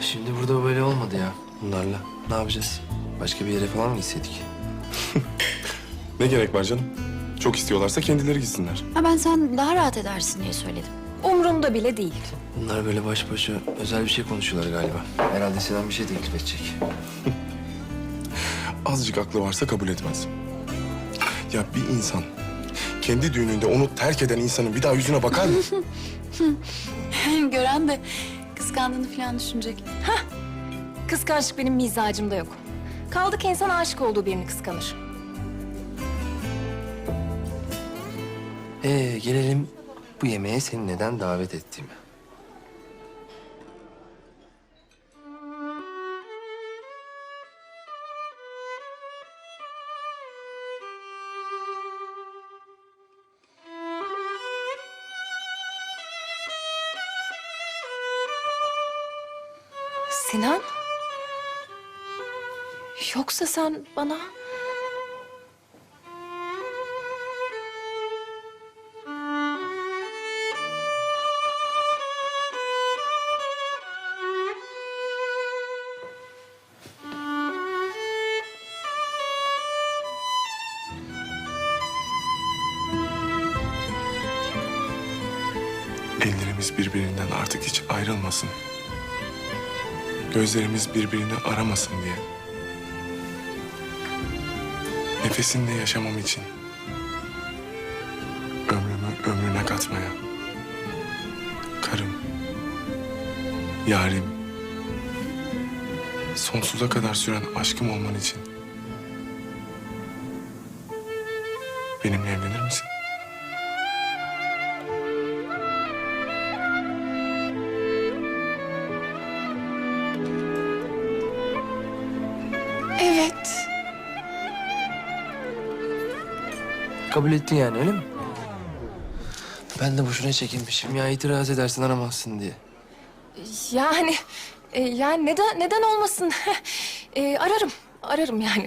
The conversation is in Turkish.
Şimdi burada böyle olmadı ya bunlarla. Ne yapacağız? Başka bir yere falan mı gitseydik? Ne gerek var canım? Çok istiyorlarsa kendileri gitsinler. Ha ben sen daha rahat edersin diye söyledim. Umrumda bile değil. Bunlar böyle baş başa özel bir şey konuşuyorlar galiba. Herhalde Sinan bir şey teklif edecek. Azıcık aklı varsa kabul etmez. Ya bir insan kendi düğününde onu terk eden insanın bir daha yüzüne bakar mı? Gören de kıskandığını falan düşünecek. Kıskançlık benim mizacımda yok. Kaldı ki insan aşık olduğu birini kıskanır. Ee gelelim bu yemeğe seni neden davet ettiğime. Sinan? Yoksa sen bana... Ellerimiz birbirinden artık hiç ayrılmasın. Gözlerimiz birbirini aramasın diye. Nefesinle yaşamam için. Ömrümü ömrüne katmaya. Karım. Yarim. Sonsuza kadar süren aşkım olman için. Benimle evlenir misin? Evet. Kabul ettin yani öyle mi? Ben de boşuna çekinmişim ya itiraz edersin aramazsın diye. Yani... e, yani neden neden olmasın? E, ararım. Ararım yani.